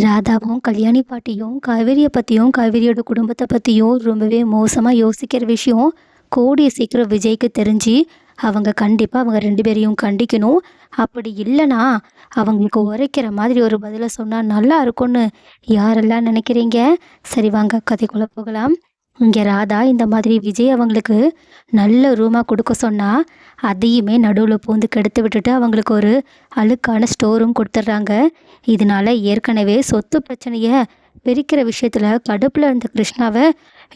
ராதாவும் கல்யாணி பாட்டியும் காவேரியை பற்றியும் காவேரியோட குடும்பத்தை பற்றியும் ரொம்பவே மோசமாக யோசிக்கிற விஷயம் கோடிய சீக்கிரம் விஜய்க்கு தெரிஞ்சு அவங்க கண்டிப்பாக அவங்க ரெண்டு பேரையும் கண்டிக்கணும். அப்படி இல்லைனா அவங்களுக்கு உரைக்கிற மாதிரி ஒரு பதிலை சொன்னால் நல்லா இருக்கும்னு யாரெல்லாம் நினைக்கிறீங்க? சரி வாங்க கதைக்குள்ளே போகலாம். இங்கே ராதா இந்த மாதிரி விஜய் அவங்களுக்கு நல்ல ரூமாக கொடுக்க சொன்னால் அதையுமே நடுவில் பூந்து கெடுத்து விட்டுட்டு அவங்களுக்கு ஒரு அழுக்கான ஸ்டோரும் கொடுத்துட்றாங்க. இதனால ஏற்கனவே சொத்து பிரச்சனையை பிரிக்கிற விஷயத்தில் கடுப்பில் இருந்த கிருஷ்ணாவை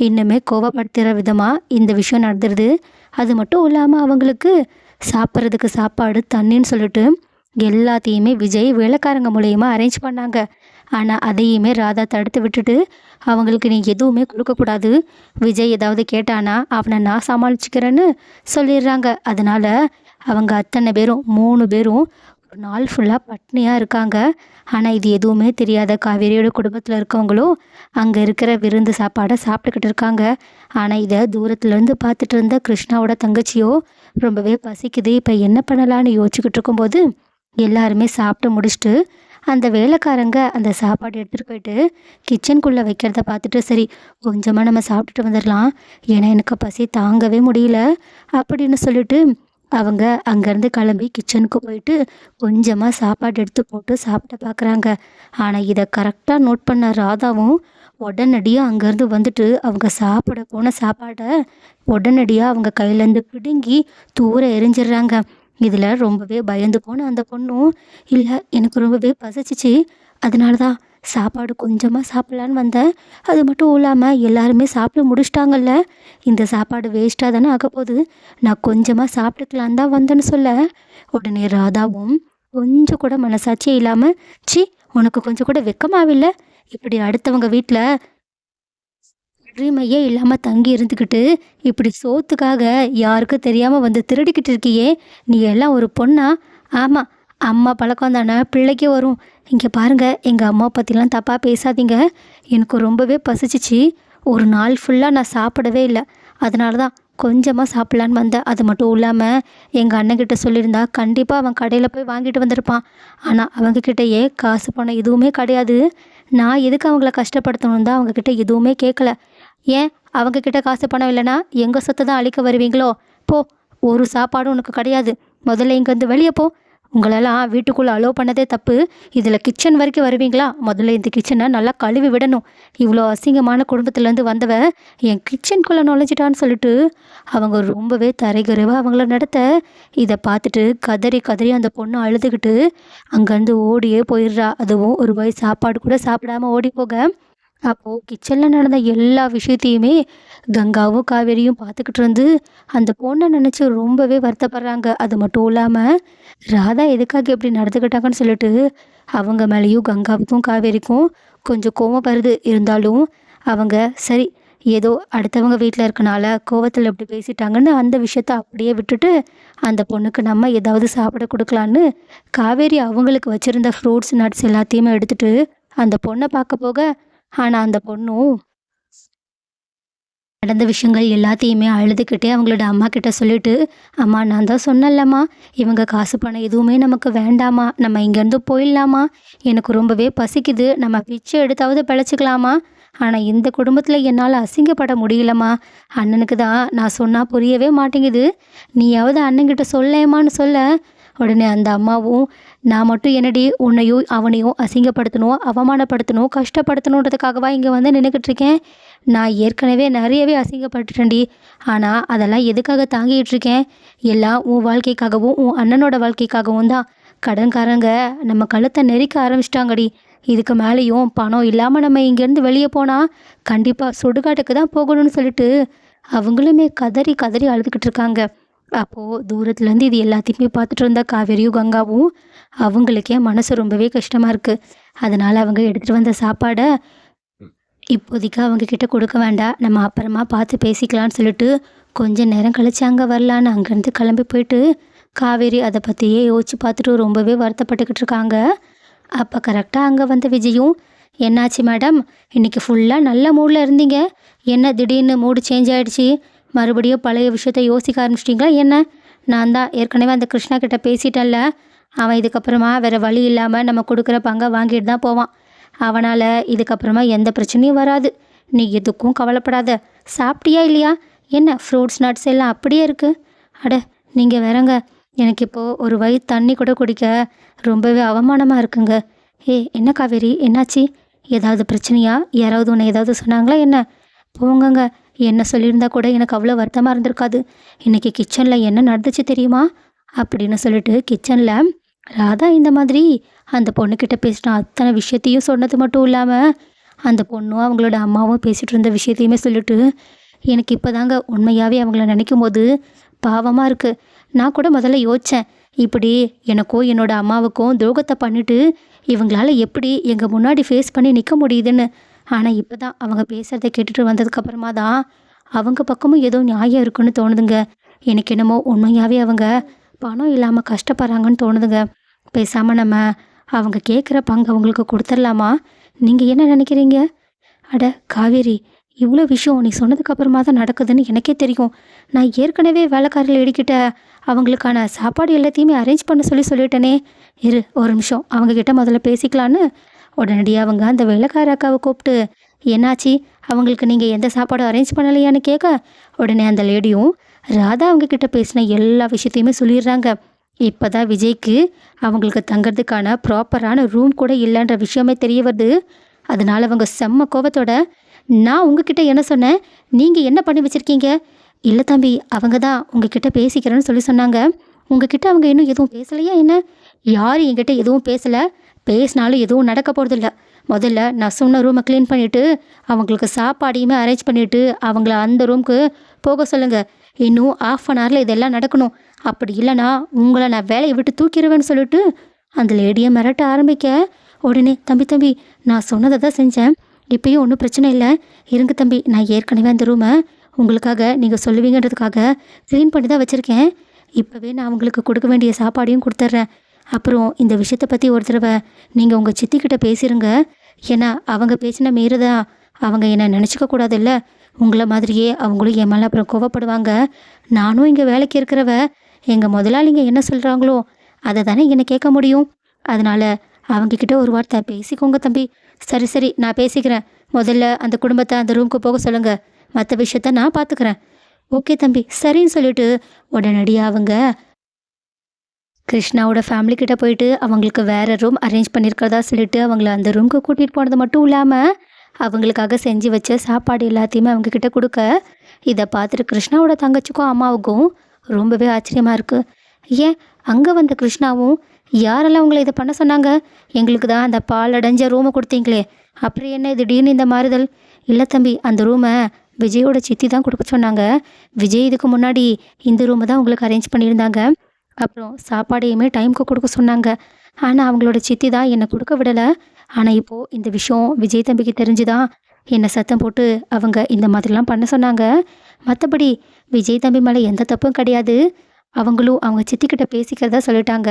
இன்னுமே கோவப்படுத்துகிற விதமாக இந்த விஷயம் நடந்துருது. அது மட்டும் இல்லாமல் அவங்களுக்கு சாப்பிட்றதுக்கு சாப்பாடு தண்ணின்னு சொல்லிட்டு எல்லாத்தையுமே விஜய் வேலைக்காரங்க மூலயமா அரேஞ்ச் பண்ணாங்க. ஆனால் அதையுமே ராதா தடுத்து விட்டுட்டு அவங்களுக்கு நீ எதுவுமே கொடுக்கக்கூடாது விஜய் ஏதாவது கேட்டானா அவனை நான் சமாளிச்சுக்கிறேன்னு சொல்லிடுறாங்க. அதனால் அவங்க அத்தனை பேரும் மூணு பேரும் ஒரு நாள் ஃபுல்லாக பட்னியாக இருக்காங்க. ஆனால் இது எதுவுமே தெரியாத காவேரியோட குடும்பத்தில் இருக்கவங்களும் அங்கே இருக்கிற விருந்து சாப்பாடை சாப்பிட்டுக்கிட்டு இருக்காங்க. ஆனால் இதை தூரத்துலேருந்து பார்த்துட்டு இருந்த கிருஷ்ணாவோட தங்கச்சியோ ரொம்பவே பசிக்குது. இப்போ என்ன பண்ணலான்னு யோசிச்சுக்கிட்டு இருக்கும்போது எல்லாருமே சாப்பிட்டு முடிச்சுட்டு அந்த வேலைக்காரங்க அந்த சாப்பாடு எடுத்துகிட்டு போயிட்டு கிச்சனுக்குள்ளே வைக்கிறத பார்த்துட்டு சரி கொஞ்சமாக நம்ம சாப்பிட்டுட்டு வந்துடலாம் ஏன்னா எனக்கு பசி தாங்கவே முடியல அப்படின்னு சொல்லிட்டு அவங்க அங்கேருந்து கிளம்பி கிச்சனுக்கு போயிட்டு கொஞ்சமாக சாப்பாடு எடுத்து போட்டு சாப்பிட பார்க்குறாங்க. ஆனால் இதை கரெக்டாக நோட் பண்ண ராதாவும் உடனடியாக அங்கேருந்து வந்துட்டு அவங்க சாப்பிட போன சாப்பாடை உடனடியாக அவங்க கையிலேருந்து பிடுங்கி தூர எரிஞ்சிடுறாங்க. இதில் ரொம்பவே பயந்து போன அந்த பொண்ணும் இல்லை எனக்கு ரொம்பவே பசிச்சிச்சு. அதனால தான் சாப்பாடு கொஞ்சமாக சாப்பிட்லான்னு வந்தேன். அது மட்டும் இல்லாமல் எல்லாருமே சாப்பிட்டு முடிச்சிட்டாங்கல்ல. இந்த சாப்பாடு வேஸ்ட்டாக தானே ஆக போகுது. நான் கொஞ்சமாக சாப்பிட்டுக்கலான் தான் வந்தேன்னு சொல்ல. உடனே ராதாவும் கொஞ்சம் கூட மனசாட்சியே இல்லாமல் சி உனக்கு கொஞ்சம் கூட வெக்கமாவில்லை? இப்படி அடுத்தவங்க வீட்டில் உரிமையே இல்லாமல் தங்கி இருந்துக்கிட்டு இப்படி சோத்துக்காக யாருக்கும் தெரியாமல் வந்து திருடிக்கிட்டு இருக்கியே நீ எல்லாம் ஒரு பொண்ணா? ஆமாம் அம்மா பழக்கம் தானே பிள்ளைக்கே வரும். இங்கே பாருங்கள் எங்கள் அம்மா பற்றிலாம் தப்பாக பேசாதீங்க. எனக்கு ரொம்பவே பசிச்சிச்சு. ஒரு நாள் ஃபுல்லாக நான் சாப்பிடவே இல்லை. அதனால தான் கொஞ்சமாக சாப்பிட்லான்னு வந்தேன். அது மட்டும் இல்லாமல் எங்கள் அண்ணன்கிட்ட சொல்லியிருந்தா கண்டிப்பாக அவன் கடையில் போய் வாங்கிட்டு வந்திருப்பான். ஆனால் அவங்கக்கிட்டேயே காசு பணம் எதுவுமே கிடையாது. நான் எதுக்கு அவங்கள கஷ்டப்படுத்தணும் தான் அவங்கக்கிட்ட எதுவுமே கேட்கல ஏன்? அவங்கக்கிட்ட காசு பணம் இல்லைன்னா எங்கள் சொத்தை தான் அழிக்க வருவீங்களோ? போ ஒரு சாப்பாடும் உனக்கு கிடையாது. முதல்ல இங்கேருந்து வெளியே போ. உங்களெல்லாம் வீட்டுக்குள்ளே அலோவ் பண்ணதே தப்பு. இதில் கிச்சன் வரைக்கும் வருவீங்களா? முதல்ல இந்த கிச்சனை நல்லா கழுவி விடணும். இவ்வளோ அசிங்கமான குடும்பத்துலேருந்து வந்தவ என் கிச்சனுக்குள்ளே நுழைஞ்சிட்டான்னு சொல்லிட்டு அவங்க ரொம்பவே தரைகுறைவாக அவங்கள நடத்த. இதை பார்த்துட்டு கதறி கதறி அந்த பொண்ணு அழுதுகிட்டு அங்கேருந்து ஓடியே போயிடுறா. அதுவும் ஒரு வயசு சாப்பாடு கூட சாப்பிடாம ஓடி போக. அப்போது கிச்சனில் நடந்த எல்லா விஷயத்தையுமே கங்காவும் காவேரியும் பார்த்துக்கிட்டு இருந்து அந்த பொண்ணை நினச்சி ரொம்பவே வருத்தப்படுறாங்க. அது மட்டும் இல்லாமல் ராதா எதுக்காக எப்படி நடந்துக்கிட்டாங்கன்னு சொல்லிட்டு அவங்க மேலேயும் கங்காவுக்கும் காவேரிக்கும் கொஞ்சம் கோவம் வருது. இருந்தாலும் அவங்க சரி ஏதோ அடுத்தவங்க வீட்டில் இருக்கனால கோவத்தில் எப்படி பேசிட்டாங்கன்னு அந்த விஷயத்த அப்படியே விட்டுட்டு அந்த பொண்ணுக்கு நம்ம ஏதாவது சாப்பிட கொடுக்கலான்னு காவேரி அவங்களுக்கு வச்சுருந்த ஃப்ரூட்ஸ் நட்ஸ் எல்லாத்தையுமே எடுத்துகிட்டு அந்த பொண்ணை பார்க்க போக ஆனால் அந்த பொண்ணும் நடந்த விஷயங்கள் எல்லாத்தையுமே அழுதுகிட்டே அவங்களோட அம்மா கிட்ட சொல்லிட்டு அம்மா நான் தான் சொன்னேன்லம்மா. இவங்க காசு பணம் எதுவுமே நமக்கு வேண்டாமா நம்ம இங்கேருந்து போயிடலாமா எனக்கு ரொம்பவே பசிக்குது. நம்ம பிச்சை எடுத்தாவது பிழைச்சிக்கலாமா ஆனால் இந்த குடும்பத்தில் என்னால் அசிங்கப்பட முடியலம்மா. அண்ணனுக்கு தான் நான் சொன்னால் புரியவே மாட்டேங்குது. நீயாவது அண்ணன்கிட்ட சொல்லேம்மான்னு சொல்ல. உடனே அந்த அம்மாவும் நான் மட்டும் என்னடி உன்னையும் அவனையும் அசிங்கப்படுத்தணும் அவமானப்படுத்தணும் கஷ்டப்படுத்தணுன்றதுக்காகவா இங்கே வந்து நின்றுக்கிட்டு இருக்கேன் நான் ஏற்கனவே நிறையவே அசிங்கப்பட்டுட்டேன்டி. ஆனால் அதெல்லாம் எதுக்காக தாங்கிட்டு இருக்கேன் எல்லாம் உன் வாழ்க்கைக்காகவும் உன் அண்ணனோட வாழ்க்கைக்காகவும் தான். கடன்காரங்க நம்ம கழுத்தை நெரிக்க ஆரம்பிச்சிட்டாங்கடி. இதுக்கு மேலேயும் பணம் இல்லாமல் நம்ம இங்கேருந்து வெளியே போனால் கண்டிப்பாக சுடுகாட்டுக்கு தான் போகணும்னு சொல்லிட்டு அவங்களுமே கதறி கதறி அழுதுகிட்டு இருக்காங்க அப்போது தூரத்துலேருந்து இது எல்லாத்தையுமே பார்த்துட்டு இருந்த காவேரியும் கங்காவும் அவங்களுக்கே மனசு ரொம்பவே கஷ்டமாக இருக்குது அதனால் அவங்க எடுத்துகிட்டு வந்த சாப்பாடை இப்போதைக்கு அவங்க கிட்ட கொடுக்க வேண்டாம். நம்ம அப்புறமா பார்த்து பேசிக்கலாம்னு சொல்லிட்டு கொஞ்சம் நேரம் கழிச்சு அங்கே வரலான்னு அங்கேருந்து கிளம்பி போயிட்டு காவேரி அதை பற்றியே யோசிச்சு பார்த்துட்டு ரொம்பவே வருத்தப்பட்டுக்கிட்டு இருக்காங்க. அப்போ கரெக்டாக அங்கே வந்த விஜயும் என்னாச்சு மேடம் இன்றைக்கி ஃபுல்லாக நல்ல மூடில் இருந்தீங்க. என்ன திடீர்னு மூடு சேஞ்ச் ஆகிடுச்சி மறுபடியும் பழைய விஷயத்த யோசிக்க ஆரம்பிச்சிட்டிங்களா? என்ன? நான் தான். ஏற்கனவே அந்த கிருஷ்ணா கிட்ட பேசிட்டேன்ல. அவன் இதுக்கப்புறமா வேறு வழி இல்லாமல் நம்ம கொடுக்குற பங்கை வாங்கிட்டு தான் போவான். அவனால் இதுக்கப்புறமா எந்த பிரச்சனையும் வராது. நீ எதுக்கும் கவலைப்படாத. சாப்பிட்டியா இல்லையா? என்ன ஃப்ரூட்ஸ் நட்ஸ் எல்லாம் அப்படியே இருக்குது அட நீங்கள் வேறங்க. எனக்கு இப்போது ஒரு வயிறு தண்ணி கூட குடிக்க ரொம்பவே அவமானமாக இருக்குங்க. ஏ என்ன காவேரி? என்னாச்சு? ஏதாவது பிரச்சனையா? யாராவது உன்னை ஏதாவது சொன்னாங்களா? என்ன? போங்கங்க. என்ன சொல்லியிருந்தா கூட எனக்கு அவ்வளோ வருத்தமாக இருந்திருக்காது. இன்றைக்கி கிச்சனில் என்ன நடந்துச்சு தெரியுமா? அப்படின்னு சொல்லிட்டு கிச்சனில் ராதா இந்த மாதிரி அந்த பொண்ணுக்கிட்ட பேசின அத்தனை விஷயத்தையும் சொன்னது மட்டும் இல்லாமல் அந்த பொண்ணும் அவங்களோட அம்மாவும் பேசிகிட்டு இருந்த விஷயத்தையுமே சொல்லிட்டு எனக்கு இப்போதாங்க உண்மையாகவே அவங்கள நினைக்கும் போது பாவமாக இருக்குது நான் கூட முதல்ல யோசித்தேன் இப்படி எனக்கும் என்னோட அம்மாவுக்கும் துரோகத்தை பண்ணிவிட்டு இவங்களால எப்படி எங்கள் முன்னாடி ஃபேஸ் பண்ணி நிற்க முடியுதுன்னு. ஆனால் இப்போ தான் அவங்க பேசுகிறத கேட்டுட்டு வந்ததுக்கப்புறமா தான் அவங்க பக்கமும் ஏதோ நியாயம் இருக்குன்னு தோணுதுங்க. எனக்கு என்னமோ உண்மையாகவே அவங்க பணம் இல்லாமல் கஷ்டப்படுறாங்கன்னு தோணுதுங்க. பேசாமல் நம்ம அவங்க கேட்குற பங்கு அவங்களுக்கு கொடுத்துடலாமா? நீங்கள் என்ன நினைக்கிறீங்க? அட காவேரி இவ்வளோ விஷயம் நீ சொன்னதுக்கப்புறமா தான் நடக்குதுன்னு எனக்கே தெரியும். நான் ஏற்கனவே வேலைக்காரில் இடிக்கிட்ட அவங்களுக்கான சாப்பாடு எல்லாத்தையுமே அரேஞ்ச் பண்ண சொல்லி சொல்லிட்டேனே. இரு ஒரு நிமிஷம். அவங்கக்கிட்ட முதல்ல பேசிக்கலான்னு உடனடியாக அவங்க அந்த வேலைக்கார அக்காவை கூப்பிட்டு என்னாச்சு? அவங்களுக்கு நீங்கள் எந்த சாப்பாடும் அரேஞ்ச் பண்ணலையான்னு கேட்க உடனே அந்த லேடியும் ராதா அவங்க கிட்ட பேசின எல்லா விஷயத்தையுமே சொல்லிடுறாங்க. இப்போ தான் விஜய்க்கு அவங்களுக்கு தங்கறதுக்கான ப்ராப்பரான ரூம் கூட இல்லைன்ற விஷயமே தெரிய வருது. அதனால அவங்க செம்ம கோபத்தோட நான் உங்ககிட்ட என்ன சொன்னேன்? நீங்கள் என்ன பண்ணி வச்சுருக்கீங்க? இல்லை தம்பி அவங்க தான் உங்ககிட்ட பேசிக்கிறேன்னு சொல்லி சொன்னாங்க. உங்ககிட்ட அவங்க இன்னும் எதுவும் பேசலையா என்ன? யாரும் என்கிட்ட எதுவும் பேசலை. பேசினாலும் எதுவும் நடக்க போகிறதில்ல முதல்ல நான் சொன்ன ரூமை க்ளீன் பண்ணிவிட்டு அவங்களுக்கு சாப்பாடையுமே அரேஞ்ச் பண்ணிவிட்டு அவங்கள அந்த ரூமுக்கு போக சொல்லுங்கள் இன்னும் ஆஃப் அன் ஹவரில் இதெல்லாம் நடக்கணும். அப்படி இல்லைனா உங்களை நான் வேலையை விட்டு தூக்கிடுவேன்னு சொல்லிட்டு அந்த லேடியை மிரட்ட ஆரம்பிக்க. உடனே தம்பி தம்பி நான் சொன்னதை தான் செஞ்சேன். இப்பயும் ஒன்றும் பிரச்சனை இல்லை. இருங்க தம்பி நான் ஏற்கனவே அந்த ரூமை உங்களுக்காக நீங்கள் சொல்லுவீங்கன்றதுக்காக க்ளீன் பண்ணி தான் வச்சுருக்கேன். இப்போவே நான் உங்களுக்கு கொடுக்க வேண்டிய சாப்பாடையும் கொடுத்துட்றேன் அப்புறம் இந்த விஷயத்தை பற்றி ஒரு தடவை நீங்கள் உங்கள் சித்திக்கிட்ட பேசிடுங்க ஏன்னா அவங்க பேசின மீறதா அவங்க என்னை நினச்சிக்க கூடாதுல்ல? உங்களை மாதிரியே அவங்களும் என் மேலே அப்புறம் கோவப்படுவாங்க. நானும் இங்கே வேலைக்கு இருக்கிறவ எங்கள் முதலாளிங்க என்ன சொல்கிறாங்களோ அதை தானே என்னை கேட்க முடியும். அதனால் அவங்கக்கிட்ட ஒரு வார்த்தை பேசிக்கோங்க தம்பி. சரி சரி நான் பேசிக்கிறேன். முதல்ல அந்த குடும்பத்தை அந்த ரூமுக்கு போக சொல்லுங்கள் மற்ற விஷயத்த நான் பார்த்துக்கிறேன் ஓகே தம்பி சரின்னு சொல்லிட்டு உடனடியாக அவங்க கிருஷ்ணாவோட ஃபேமிலி கிட்ட போயிட்டு அவங்களுக்கு வேறு ரூம் அரேஞ்ச் பண்ணியிருக்கிறதா சொல்லிட்டு அவங்கள அந்த ரூமுக்கு கூட்டிகிட்டு போனது மட்டும் இல்லாமல் அவங்களுக்காக செஞ்சு வச்ச சாப்பாடு எல்லாத்தையுமே அவங்க கிட்ட கொடுக்க இதை பார்த்துட்டு கிருஷ்ணாவோட தங்கச்சிக்கும் அம்மாவுக்கும் ரொம்பவே ஆச்சரியமாக இருக்குது ஏன் அங்கே வந்த கிருஷ்ணாவும் யாரெல்லாம் உங்களை இதை பண்ண சொன்னாங்க? எங்களுக்கு தான் அந்த பால் அடைஞ்ச ரூமை கொடுத்தீங்களே அப்புறம் என்ன திடீர்னு இந்த மாறுதல்? இல்லை தம்பி அந்த ரூமை விஜயோட சித்தி தான் கொடுக்க சொன்னாங்க. விஜய் இதுக்கு முன்னாடி இந்த ரூமை தான் உங்களுக்கு அரேஞ்ச் பண்ணியிருந்தாங்க. அப்புறம் சாப்பாடையுமே டைமுக்கு கொடுக்க சொன்னாங்க. ஆனால் அவங்களோட சித்தி தான் என்னை கொடுக்க விடலை. ஆனால் இப்போது இந்த விஷயம் விஜய் தம்பிக்கு தெரிஞ்சுதான் என்னை சத்தம் போட்டு அவங்க இந்த மாதிரிலாம் பண்ண சொன்னாங்க. மற்றபடி விஜய் தம்பி மேலே எந்த தப்பும் கிடையாது. அவங்களும் அவங்க சித்திக்கிட்ட பேசிக்கிறதா சொல்லிட்டாங்க.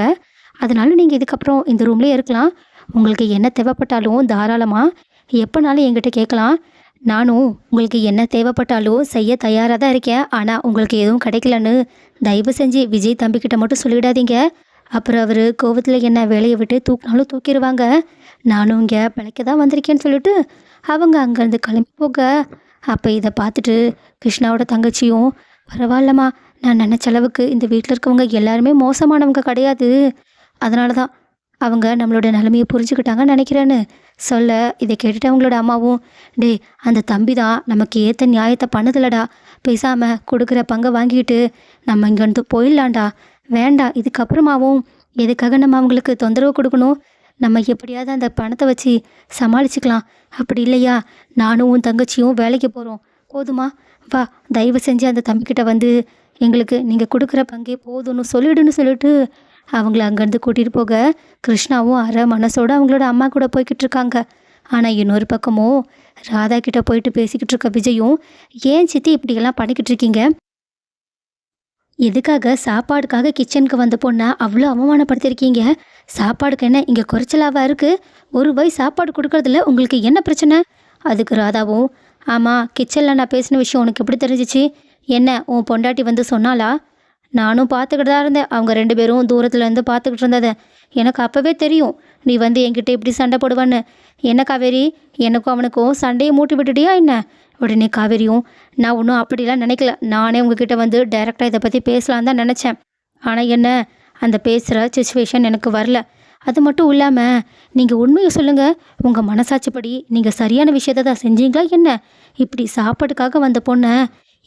அதனால நீங்கள் இதுக்கப்புறம் இந்த ரூம்லேயே இருக்கலாம். உங்களுக்கு என்ன தேவைப்பட்டாலும் தாராளமாக எப்போனாலும் என்கிட்ட கேட்கலாம். நானும் உங்களுக்கு என்ன தேவைப்பட்டாலும் செய்ய தயாராக தான் இருக்கேன். ஆனால் உங்களுக்கு எதுவும் கிடைக்கலன்னு தயவு செஞ்சு விஜய் தம்பிக்கிட்ட மட்டும் சொல்லிடாதீங்க. அப்புறம் அவர் கோவத்தில் என்ன வேலையை விட்டு தூக்கினாலும் தூக்கிடுவாங்க. நானும் இங்கே பிழைக்க தான் வந்திருக்கேன்னு சொல்லிட்டு அவங்க அங்கேருந்து கிளம்பி போக அப்போ இதை பார்த்துட்டு கிருஷ்ணாவோட தங்கச்சியும் பரவாயில்லம்மா நான் நினச்ச அளவுக்கு இந்த வீட்டில் இருக்கவங்க எல்லாருமே மோசமானவங்க கிடையாது. அதனால தான் அவங்க நம்மளோட நிலமையை புரிஞ்சுக்கிட்டாங்கன்னு நினைக்கிறேன்னு சொல்ல இதை கேட்டுட்டு அவங்களோட அம்மாவும் டேய் அந்த தம்பி தான் நமக்கு ஏற்ற நியாயத்தை பண்ணதில்லடா பேசாமல் கொடுக்குற பங்கை வாங்கிட்டு நம்ம இங்கேருந்து போயிடலாண்டா வேண்டாம் இதுக்கப்புறமாவும் எதுக்காக நம்ம அவங்களுக்கு தொந்தரவு கொடுக்கணும்? நம்ம எப்படியாவது அந்த பணத்தை வச்சு சமாளிச்சுக்கலாம். அப்படி இல்லையா? நானும் உன் தங்கச்சியும் வேலைக்கு போகிறோம் போதுமா? வா தயவு செஞ்சு அந்த தம்பிக்கிட்ட வந்து எங்களுக்கு நீங்கள் கொடுக்குற பங்கே போதும்னு சொல்லிடுன்னு சொல்லிட்டு அவங்கள அங்கேருந்து கூட்டிகிட்டு போக கிருஷ்ணாவும் அரை மனசோட அவங்களோட அம்மா கூட போய்கிட்டு இருக்காங்க. ஆனால் இன்னொரு பக்கமும் ராதா கிட்ட போயிட்டு பேசிக்கிட்டு இருக்க விஜயும் ஏன் சித்தி இப்படியெல்லாம் பண்ணிக்கிட்டு இருக்கீங்க? எதுக்காக? சாப்பாடுக்காக கிச்சனுக்கு வந்த பொண்ணை அவ்வளோ அவமானப்படுத்தியிருக்கீங்க. சாப்பாடுக்கு என்ன இங்கே குறைச்சலாவாக இருக்குது ஒரு வாய் சாப்பாடு கொடுக்கறதுல உங்களுக்கு என்ன பிரச்சனை? அதுக்கு ராதாவும் ஆமாம் கிச்சனில் நான் பேசின விஷயம் உனக்கு எப்படி தெரிஞ்சிச்சு? என்ன உன் பொண்டாட்டி வந்து சொன்னாலா நானும் பார்த்துக்கிட்டு தான் இருந்தேன். அவங்க ரெண்டு பேரும் தூரத்தில் இருந்து பார்த்துக்கிட்டு இருந்ததை. எனக்கு அப்போவே தெரியும். நீ வந்து என்கிட்ட இப்படி சண்டை போடுவான்னு. என்ன காவேரி? எனக்கும் அவனுக்கும் சண்டையை மூட்டி விட்டுட்டியா என்ன? உடனே காவேரியும் நான் ஒன்றும் அப்படிலாம் நினைக்கல. நானே உங்ககிட்ட வந்து டைரெக்டாக இதை பற்றி பேசலான்னு தான் நினச்சேன். ஆனால் என்ன? அந்த பேசுகிற சுச்சுவேஷன் எனக்கு வரல. அது மட்டும் இல்லாமல் நீங்கள் உண்மையை சொல்லுங்கள் உங்கள் மனசாட்சிப்படி நீங்கள் சரியான விஷயத்த தான் செஞ்சீங்களா என்ன? இப்படி சாப்பாட்டுக்காக வந்த பொண்ணை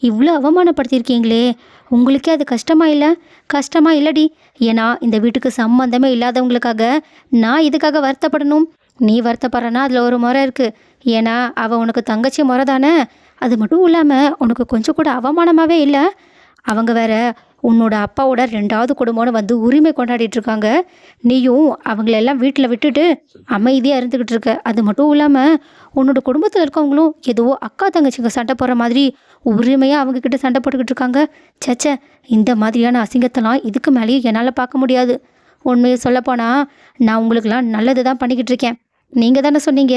இவ்வளோ அவமானப்படுத்தியிருக்கீங்களே. உங்களுக்கே அது கஷ்டமா இல்லை? கஷ்டமா இல்லடி. ஏன்னா இந்த வீட்டுக்கு சம்மந்தமே இல்லாதவங்களுக்காக நான் இதுக்காக வருத்தப்படணும்? நீ வருத்தப்படுறனா அதில் ஒரு முறை இருக்குது ஏன்னா அவள் உனக்கு தங்கச்சி முறை தானே அது மட்டும் இல்லாமல் உனக்கு கொஞ்சம் கூட அவமானமாகவே இல்லை? அவங்க வேற உன்னோட அப்பாவோட ரெண்டாவது குடும்பம்னு வந்து உரிமை கொண்டாடிட்டு இருக்காங்க நீயும் அவங்களெல்லாம் வீட்டில் விட்டுட்டு அமைதியாக இருந்துக்கிட்டு இருக்க. அது மட்டும் இல்லாமல் உன்னோட குடும்பத்தில் இருக்கவங்களும் ஏதோ அக்கா தங்கச்சிங்க சண்டை போடுற மாதிரி உரிமையாக அவங்கக்கிட்ட சண்டை போட்டுக்கிட்டு இருக்காங்க. சச்சே இந்த மாதிரியான அசிங்கத்தெல்லாம் இதுக்கு மேலேயும் என்னால் பார்க்க முடியாது. உண்மையை சொல்லப்போனால் நான் உங்களுக்கெல்லாம் நல்லது தான் பண்ணிக்கிட்டு இருக்கேன். நீங்கள் தானே சொன்னீங்க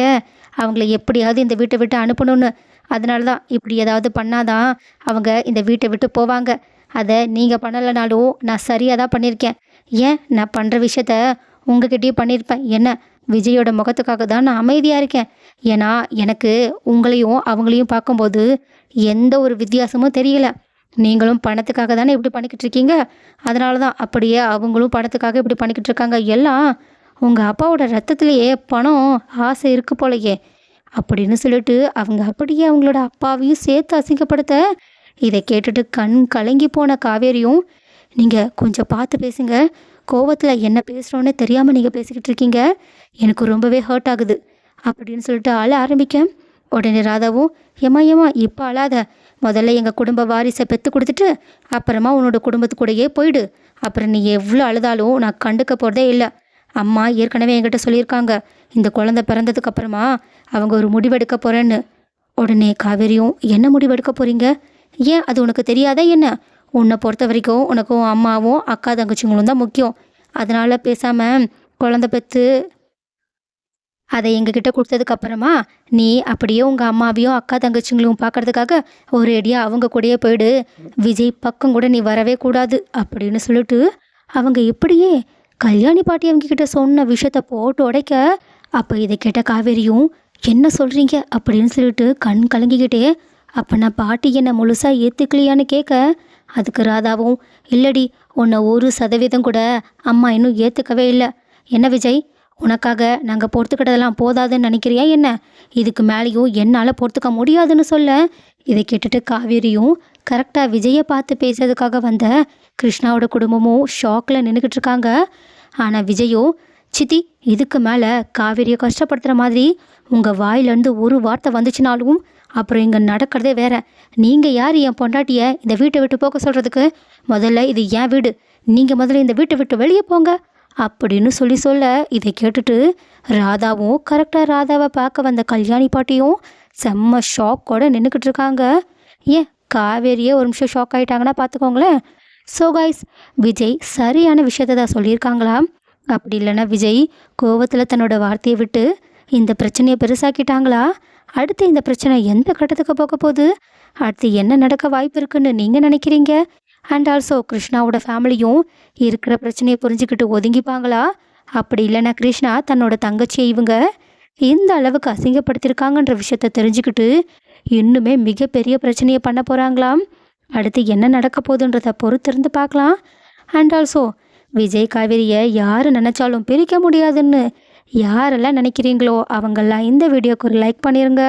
அவங்கள எப்படியாவது இந்த வீட்டை விட்டு அனுப்பணும்னு. அதனால தான் இப்படி ஏதாவது பண்ணாதான் அவங்க இந்த வீட்டை விட்டு போவாங்க. அதை நீங்கள் பண்ணலைனாலும் நான் சரியாக தான் பண்ணியிருக்கேன் ஏன்? நான் பண்ணுற விஷயத்த உங்ககிட்டயே பண்ணியிருப்பேன் என்ன? விஜயோட முகத்துக்காக தான் நான் அமைதியாக இருக்கேன். ஏன்னா எனக்கு உங்களையும் அவங்களையும் பார்க்கும்போது எந்த ஒரு வித்தியாசமும் தெரியல. நீங்களும் பணத்துக்காக தானே இப்படி பண்ணிக்கிட்டு இருக்கீங்க? அதனால தான் அப்படியே அவங்களும் பணத்துக்காக இப்படி பண்ணிக்கிட்டு இருக்காங்க. எல்லாம் உங்கள் அப்பாவோட ரத்தத்திலேயே பணம் ஆசை இருக்கு போலையே. அப்படின்னு சொல்லிட்டு அவங்க அப்படியே அவங்களோட அப்பாவையும் சேர்த்து அசிங்கப்படுத்த இதை கேட்டுட்டு கண் கலங்கி போன காவேரியும் நீங்கள் கொஞ்சம் பார்த்து பேசுங்க. கோவத்தில் என்ன பேசுகிறோன்னு தெரியாமல் நீங்கள் பேசிக்கிட்டு இருக்கீங்க. எனக்கு ரொம்பவே ஹர்ட் ஆகுது. அப்படின்னு சொல்லிட்டு அழ ஆரம்பிக்க உடனே ராதாவும் ஏமா ஏமா இப்போ அழாத. முதல்ல எங்கள் குடும்ப வாரிசை பெற்று கொடுத்துட்டு அப்புறமா உன்னோட குடும்பத்து கூடயே போயிடு. அப்புறம் நீ எவ்வளோ அழுதாலும் நான் கண்டுக்க போகிறதே இல்லை. அம்மா ஏற்கனவே என்கிட்ட சொல்லியிருக்காங்க. இந்த குழந்தை பிறந்ததுக்கு அப்புறமா அவங்க ஒரு முடிவெடுக்க போகிறேன்னு உடனே காவேரியும் என்ன முடிவெடுக்க போகிறீங்க ஏன் அது உனக்கு தெரியாதா என்ன? உன்னை பொறுத்த வரைக்கும் உனக்கும் அம்மாவும் அக்கா தங்கச்சிங்களும் தான் முக்கியம். அதனால் பேசாமல் குழந்தை பெற்று அதை எங்ககிட்ட கொடுத்ததுக்கப்புறமா நீ அப்படியே உங்கள் அம்மாவையும் அக்கா தங்கச்சிங்களையும் பார்க்கறதுக்காக ஒரு அடியாக அவங்க கூடயே போயிடு. விஜய் பக்கம் கூட நீ வரவே கூடாது அப்படின்னு சொல்லிட்டு அவங்க இப்படியே கல்யாணி பாட்டி அவங்க கிட்ட சொன்ன விஷயத்த போட்டு உடைக்க அப்போ இதை கேட்ட காவேரியும் என்ன சொல்கிறீங்க அப்படின்னு சொல்லிட்டு கண் கலங்கிக்கிட்டே அப்போ நான் பாட்டி என்னை முழுசாக ஏற்றுக்கலையான்னு கேட்க அதுக்கு ராதாவும் இல்லடி உன்னை ஒரு சதவீதம் கூட அம்மா இன்னும் ஏற்றுக்கவே இல்லை. என்ன விஜய் உனக்காக நாங்கள் பொறுத்துக்கிட்டதெல்லாம் போதாதுன்னு நினைக்கிறியா என்ன? இதுக்கு மேலேயும் என்னால் பொறுத்துக்க முடியாதுன்னு சொல்ல? இதை கேட்டுட்டு காவேரியும் கரெக்டாக விஜயை பார்த்து பேசுறதுக்காக வந்த கிருஷ்ணாவோட குடும்பமும் ஷாக்கில் நின்றுக்கிட்டு இருக்காங்க. ஆனால் விஜயோ சித்தி இதுக்கு மேலே காவேரியை கஷ்டப்படுத்துகிற மாதிரி உங்கள் வாயிலேருந்து ஒரு வார்த்தை வந்துச்சுனாலும் அப்புறம் இங்கே நடக்கிறதே வேற. நீங்கள் யார் என் பொண்டாட்டியை இந்த வீட்டை விட்டு போக சொல்கிறதுக்கு முதல்ல இது என் வீடு. நீங்கள் முதல்ல இந்த வீட்டை விட்டு வெளியே போங்க. அப்படின்னு சொல்லி சொல்ல இதை கேட்டுட்டு ராதாவும் கரெக்டாக ராதாவை பார்க்க வந்த கல்யாணி பாட்டியும் செம்ம ஷாக்கோட நின்றுக்கிட்டு இருக்காங்க. ஏன் காவேரியே ஒரு நிமிஷம் ஷாக் ஆகிட்டாங்கன்னா பார்த்துக்கோங்களேன். ஸோ காய்ஸ் விஜய் சரியான விஷயத்தை தான் சொல்லியிருக்காங்களா அப்படி இல்லைன்னா விஜய் கோவத்தில் தன்னோட வார்த்தையை விட்டு இந்த பிரச்சனையை பெருசாக்கிட்டாங்களா? அடுத்து இந்த பிரச்சனை எந்த கட்டத்துக்கு போக போகுது? அடுத்து என்ன நடக்க வாய்ப்பு இருக்குன்னு நீங்கள் நினைக்கிறீங்க? அண்ட் ஆல்சோ கிருஷ்ணாவோட ஃபேமிலியும் இருக்கிற பிரச்சனையை புரிஞ்சுக்கிட்டு ஒதுங்கிப்பாங்களா? அப்படி இல்லைனா கிருஷ்ணா தன்னோட தங்கச்சியை இவங்க இந்த அளவுக்கு அசிங்கப்படுத்தியிருக்காங்கன்ற விஷயத்த தெரிஞ்சுக்கிட்டு இன்னுமே மிகப்பெரிய பிரச்சனையை பண்ண போகிறாங்களாம் அடுத்து என்ன நடக்க போகுதுன்றத பொறுத்திருந்து பார்க்கலாம். அண்ட் ஆல்சோ விஜய் காவேரியை யார் நினச்சாலும் பிரிக்க முடியாதுன்னு யாரெல்லாம் நினைக்கிறீங்களோ அவங்கெல்லாம் இந்த வீடியோக்கு ஒரு லைக் பண்ணிடுங்க